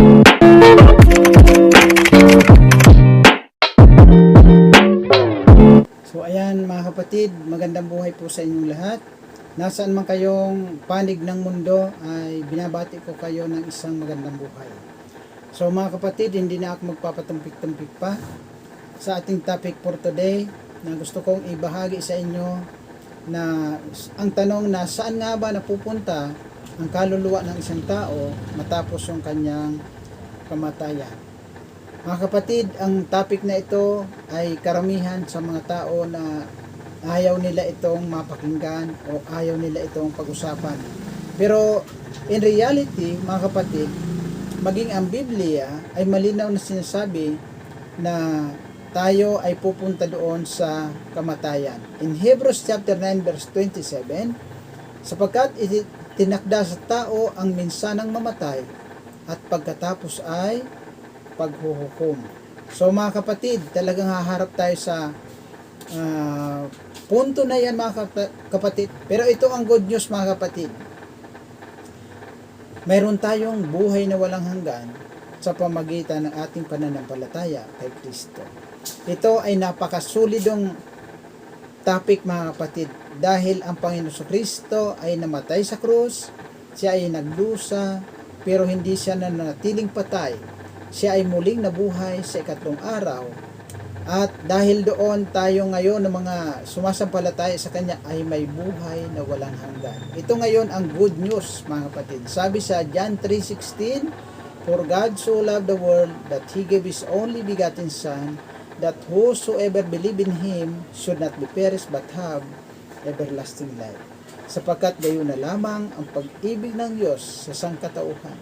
So ayan mga kapatid, magandang buhay po sa inyong lahat. Nasaan man kayong panig ng mundo ay binabati ko kayo ng isang magandang buhay. So mga kapatid, hindi na ako magpapatumpik-tumpik pa sa ating topic for today na gusto kong ibahagi sa inyo na ang tanong na saan nga ba napupunta ang kaluluwa ng isang tao matapos yung kanyang kamatayan. Mga kapatid, ang topic na ito ay karamihan sa mga tao na ayaw nila itong mapakinggan o ayaw nila itong pag-usapan. Pero in reality, mga kapatid, maging ang Biblia ay malinaw na sinasabi na tayo ay pupunta doon sa kamatayan. In Hebrews chapter 9 verse 27, sapagkat tinakda sa tao ang minsanang mamatay at pagkatapos ay paghuhukom. So mga kapatid, talagang haharap tayo sa ah, punto na yan mga kapa- kapatid. Pero ito ang good news mga kapatid. Mayroon tayong buhay na walang hanggan sa pamagitan ng ating pananampalataya kay Kristo. Ito ay napakasulidong topic mga kapatid dahil ang Panginoon Kristo ay namatay sa krus, siya ay nagdusa, pero hindi siya nanatiling patay. Siya ay muling nabuhay sa ikatlong araw. At dahil doon tayo ngayon ng mga sumasampalataya sa Kanya ay may buhay na walang hanggan. Ito ngayon ang good news mga kapatid. Sabi sa John 3.16, For God so loved the world that He gave His only begotten Son, that whosoever believe in Him should not be perished but have everlasting life. Sapagkat gayon na lamang ang pag-ibig ng Diyos sa sangkatauhan.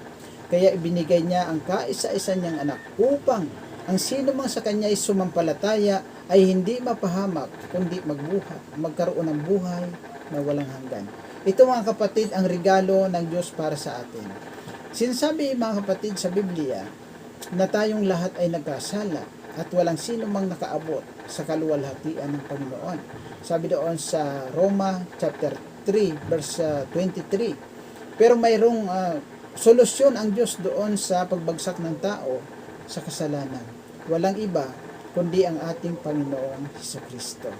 Kaya ibinigay niya ang kaisa-isa niyang anak upang ang sino mang sa kanya ay sumampalataya ay hindi mapahamak kundi magbuhat, magkaroon ng buhay na walang hanggan. Ito mga kapatid ang regalo ng Diyos para sa atin. Sinasabi mga kapatid sa Biblia na tayong lahat ay nagkasala at walang sino mang nakaabot sa kaluwalhatian ng Panginoon. Sabi doon sa Roma chapter 3 verse uh, 23. Pero mayroong uh, solusyon ang Diyos doon sa pagbagsak ng tao sa kasalanan. Walang iba kundi ang ating Panginoong Hesus Kristo.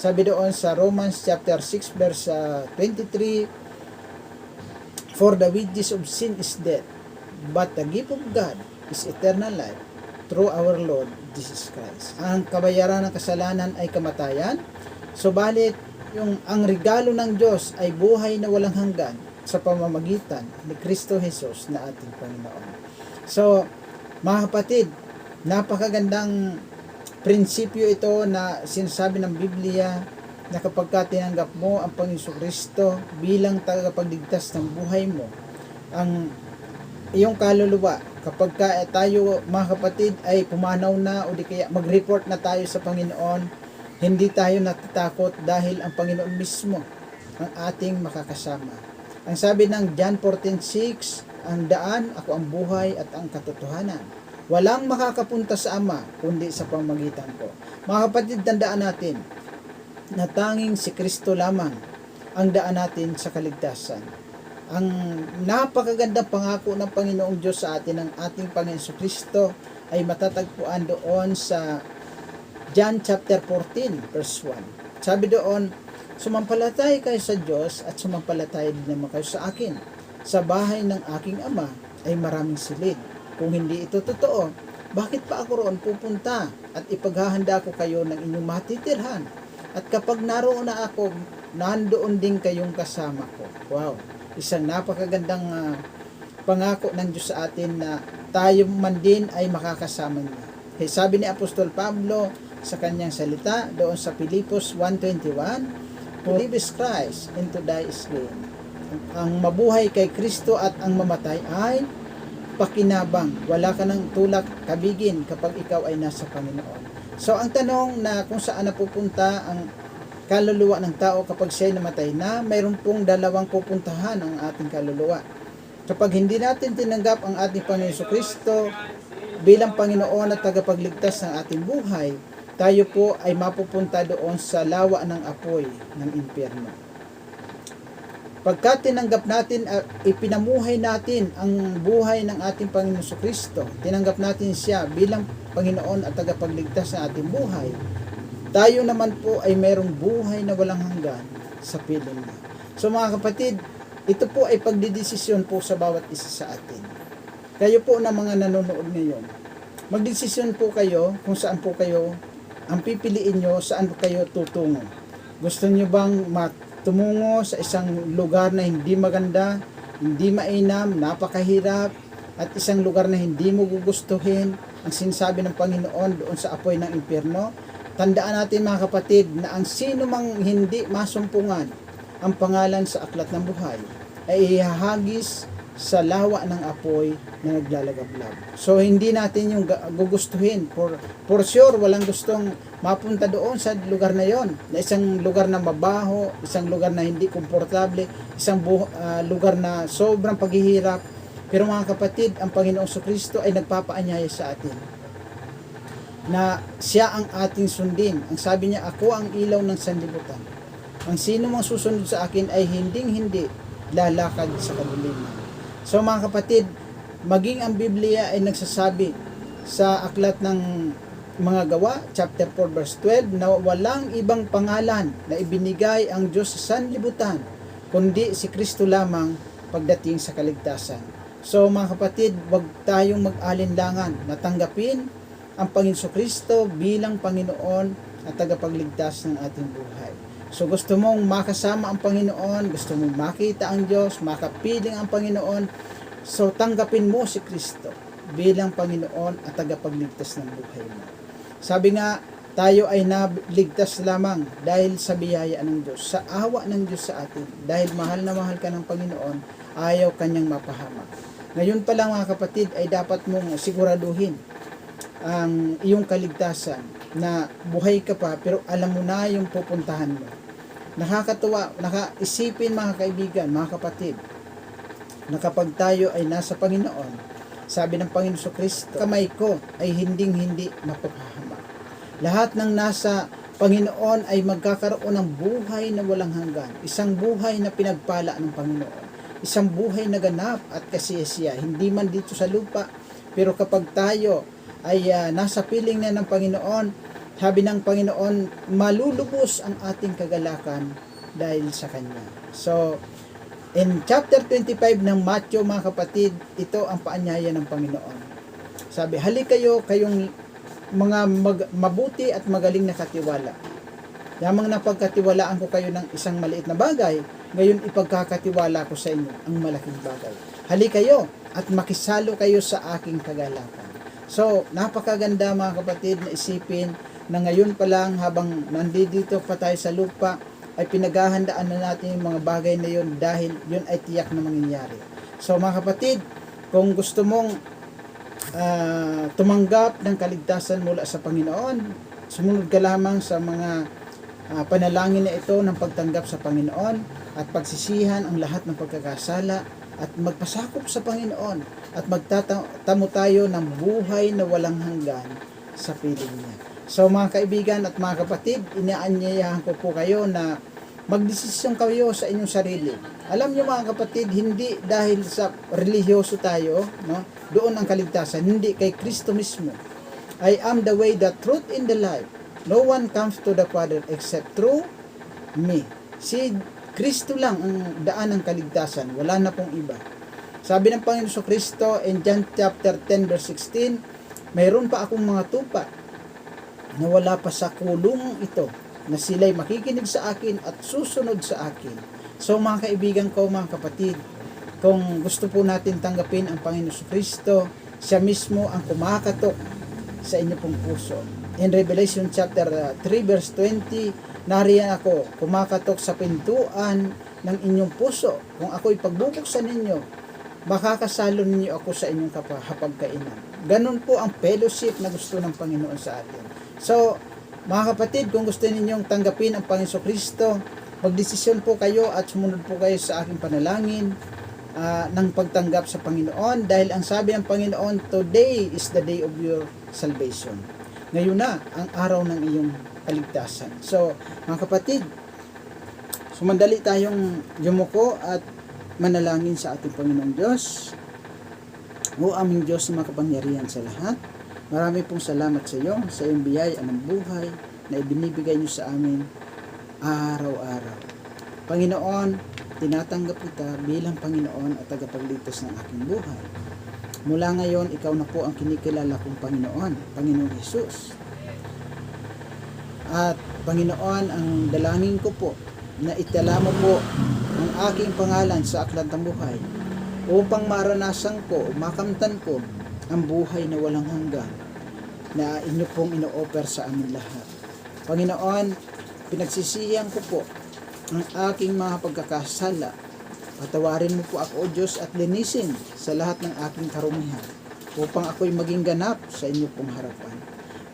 Sabi doon sa Romans chapter 6 verse uh, 23 For the wages of sin is death, but the gift of God is eternal life through our Lord Jesus Christ. Ang kabayaran ng kasalanan ay kamatayan, subalit yung ang regalo ng Diyos ay buhay na walang hanggan sa pamamagitan ni Kristo Jesus na ating Panginoon. So, mga kapatid, napakagandang prinsipyo ito na sinasabi ng Biblia na kapag ka tinanggap mo ang Panginoon Kristo bilang tagapagligtas ng buhay mo, ang iyong kaluluwa, kapag ka eh, tayo mga kapatid ay pumanaw na o di kaya mag-report na tayo sa Panginoon, hindi tayo natatakot dahil ang Panginoon mismo ang ating makakasama. Ang sabi ng John 14:6, ang daan, ako ang buhay at ang katotohanan. Walang makakapunta sa Ama kundi sa pamagitan ko. Mga kapatid, tandaan natin na tanging si Kristo lamang ang daan natin sa kaligtasan. Ang napakagandang pangako ng Panginoong Diyos sa atin ng ating Panginoon Kristo ay matatagpuan doon sa John chapter 14 verse 1. Sabi doon, sumampalatay kayo sa Diyos at sumampalatay din naman kayo sa akin. Sa bahay ng aking ama ay maraming silid. Kung hindi ito totoo, bakit pa ako roon pupunta at ipaghahanda ko kayo ng inyong matitirhan? At kapag naroon na ako, nandoon din kayong kasama ko. Wow! Isang napakagandang ah, pangako ng Diyos sa atin na tayo man din ay makakasama niya. Kaya sabi ni Apostol Pablo sa kanyang salita doon sa Pilipos 1.21, To live is Christ and to die is gain. Ang mabuhay kay Kristo at ang mamatay ay pakinabang. Wala ka ng tulak kabigin kapag ikaw ay nasa Panginoon. So ang tanong na kung saan napupunta ang kaluluwa ng tao kapag siya namatay na, mayroon pong dalawang pupuntahan ang ating kaluluwa. Kapag hindi natin tinanggap ang ating Panginoon Kristo bilang Panginoon at tagapagligtas ng ating buhay, tayo po ay mapupunta doon sa lawa ng apoy ng impyerno. Pagka tinanggap natin at ipinamuhay natin ang buhay ng ating Panginoon Kristo, tinanggap natin siya bilang Panginoon at tagapagligtas ng ating buhay, tayo naman po ay mayroong buhay na walang hanggan sa piling niya. So mga kapatid, ito po ay pagdidesisyon po sa bawat isa sa atin. Kayo po na mga nanonood ngayon, magdesisyon po kayo kung saan po kayo ang pipiliin nyo, saan po kayo tutungo. Gusto nyo bang tumungo sa isang lugar na hindi maganda, hindi mainam, napakahirap, at isang lugar na hindi mo gugustuhin, ang sinasabi ng Panginoon doon sa apoy ng impyerno, tandaan natin mga kapatid na ang sino mang hindi masumpungan ang pangalan sa aklat ng buhay ay ihahagis sa lawa ng apoy na naglalagablab. So hindi natin yung gugustuhin. For, for sure, walang gustong mapunta doon sa lugar na yon. Na isang lugar na mabaho, isang lugar na hindi komportable, isang bu- ah, lugar na sobrang paghihirap. Pero mga kapatid, ang Panginoong Kristo ay nagpapaanyaya sa atin na siya ang ating sundin. Ang sabi niya, ako ang ilaw ng sanlibutan. Ang sino mang susunod sa akin ay hinding-hindi lalakad sa kadiliman. So mga kapatid, maging ang Biblia ay nagsasabi sa aklat ng mga gawa, chapter 4 verse 12, na walang ibang pangalan na ibinigay ang Diyos sa sanlibutan, kundi si Kristo lamang pagdating sa kaligtasan. So mga kapatid, wag tayong mag-alinlangan na tanggapin ang Panginoon Kristo bilang Panginoon at tagapagligtas ng ating buhay. So gusto mong makasama ang Panginoon, gusto mong makita ang Diyos, makapiling ang Panginoon, so tanggapin mo si Kristo bilang Panginoon at tagapagligtas ng buhay mo. Sabi nga, tayo ay naligtas lamang dahil sa biyaya ng Diyos, sa awa ng Diyos sa atin, dahil mahal na mahal ka ng Panginoon, ayaw kanyang mapahamak. Ngayon pa lang mga kapatid ay dapat mong siguraduhin ang iyong kaligtasan na buhay ka pa pero alam mo na yung pupuntahan mo. Nakakatuwa, nakaisipin mga kaibigan, mga kapatid, na kapag tayo ay nasa Panginoon, sabi ng Panginoon sa Kristo, kamay ko ay hinding-hindi mapapahamak. Lahat ng nasa Panginoon ay magkakaroon ng buhay na walang hanggan. Isang buhay na pinagpala ng Panginoon. Isang buhay na ganap at kasiyasiya. Hindi man dito sa lupa, pero kapag tayo ay ah, nasa piling na ng Panginoon, sabi ng Panginoon, malulubos ang ating kagalakan dahil sa Kanya. So, in chapter 25 ng Matthew, mga kapatid, ito ang paanyaya ng Panginoon. Sabi, halik kayo kayong mga mag- mabuti at magaling na katiwala. Yamang napagkatiwalaan ko kayo ng isang maliit na bagay, ngayon ipagkakatiwala ko sa inyo ang malaking bagay. Hali kayo at makisalo kayo sa aking kagalakan. So, napakaganda mga kapatid na isipin na ngayon pa lang habang nandito pa tayo sa lupa, ay pinaghahandaan na natin yung mga bagay na yun dahil yun ay tiyak na mangyayari. So mga kapatid, kung gusto mong ah, tumanggap ng kaligtasan mula sa Panginoon, sumunod ka lamang sa mga ah, panalangin na ito ng pagtanggap sa Panginoon at pagsisihan ang lahat ng pagkakasala at magpasakop sa Panginoon at magtatamo tayo ng buhay na walang hanggan sa piling niya. So mga kaibigan at mga kapatid, inaanyayahan ko po kayo na magdesisyon kayo sa inyong sarili. Alam niyo mga kapatid, hindi dahil sa religyoso tayo, no? doon ang kaligtasan, hindi kay Kristo mismo. I am the way, the truth, and the life. No one comes to the Father except through me. Si Kristo lang ang daan ng kaligtasan, wala na pong iba. Sabi ng Panginoon sa Kristo in John chapter 10 verse 16, mayroon pa akong mga tupa na wala pa sa kulong ito na sila'y makikinig sa akin at susunod sa akin. So mga kaibigan ko, mga kapatid, kung gusto po natin tanggapin ang Panginoon Kristo, siya mismo ang kumakatok sa inyo pong puso. In Revelation chapter uh, 3 verse 20, nariyan ako, kumakatok sa pintuan ng inyong puso. Kung ako'y pagbubuksan ninyo, makakasalo ninyo ako sa inyong kapahapagkainan. Ganun po ang fellowship na gusto ng Panginoon sa atin. So, mga kapatid, kung gusto ninyong tanggapin ang Panginoon Kristo, magdesisyon po kayo at sumunod po kayo sa aking panalangin ah, ng pagtanggap sa Panginoon dahil ang sabi ng Panginoon, today is the day of your salvation. Ngayon na ang araw ng iyong kaligtasan. So, mga kapatid, Sumandali tayong yumuko at manalangin sa ating Panginoong Diyos. O aming Diyos na makapangyarihan sa lahat, marami pong salamat sa iyo, sa iyong biyaya ng buhay na ibinibigay niyo sa amin araw-araw. Panginoon, tinatanggap kita bilang Panginoon at tagapagligtas ng aking buhay. Mula ngayon, ikaw na po ang kinikilala kong Panginoon, Panginoong Jesus. At Panginoon, ang dalangin ko po na itala mo po ang aking pangalan sa aklat ng buhay upang maranasan ko, makamtan ko ang buhay na walang hanggan na inyo pong ino-offer sa amin lahat. Panginoon, pinagsisiyan ko po ang aking mga pagkakasala. Patawarin mo po ako, O Diyos, at linisin sa lahat ng aking karumihan upang ako'y maging ganap sa inyo pong harapan.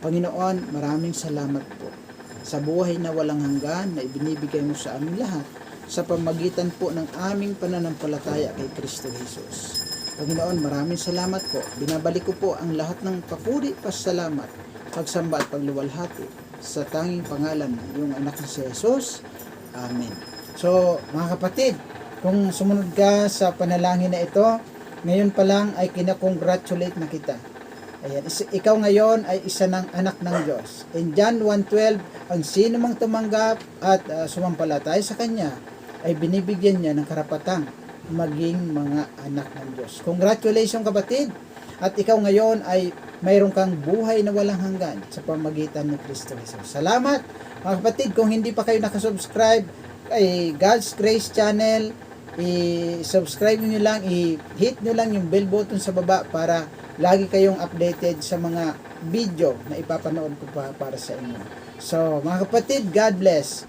Panginoon, maraming salamat po sa buhay na walang hanggan na ibinibigay mo sa amin lahat sa pamagitan po ng aming pananampalataya kay Kristo Jesus. Panginoon, maraming salamat po. Binabalik ko po ang lahat ng papuri, pasalamat, pagsamba at pagluwalhati sa tanging pangalan ng iyong anak na si Jesus. Amen. So, mga kapatid, kung sumunod ka sa panalangin na ito, ngayon pa lang ay kinakongratulate na kita. Ayan, ikaw ngayon ay isa ng anak ng Diyos. In John 1.12, ang sino mang tumanggap at uh, sumampalatay sa Kanya ay binibigyan niya ng karapatang maging mga anak ng Diyos. Congratulations kapatid! At ikaw ngayon ay mayroon kang buhay na walang hanggan sa pamagitan ni Kristo Jesus. Salamat! Mga kapatid, kung hindi pa kayo nakasubscribe kay God's Grace Channel, i-subscribe nyo lang, i-hit nyo lang yung bell button sa baba para lagi kayong updated sa mga video na ipapanood ko pa para sa inyo. So, mga kapatid, God bless.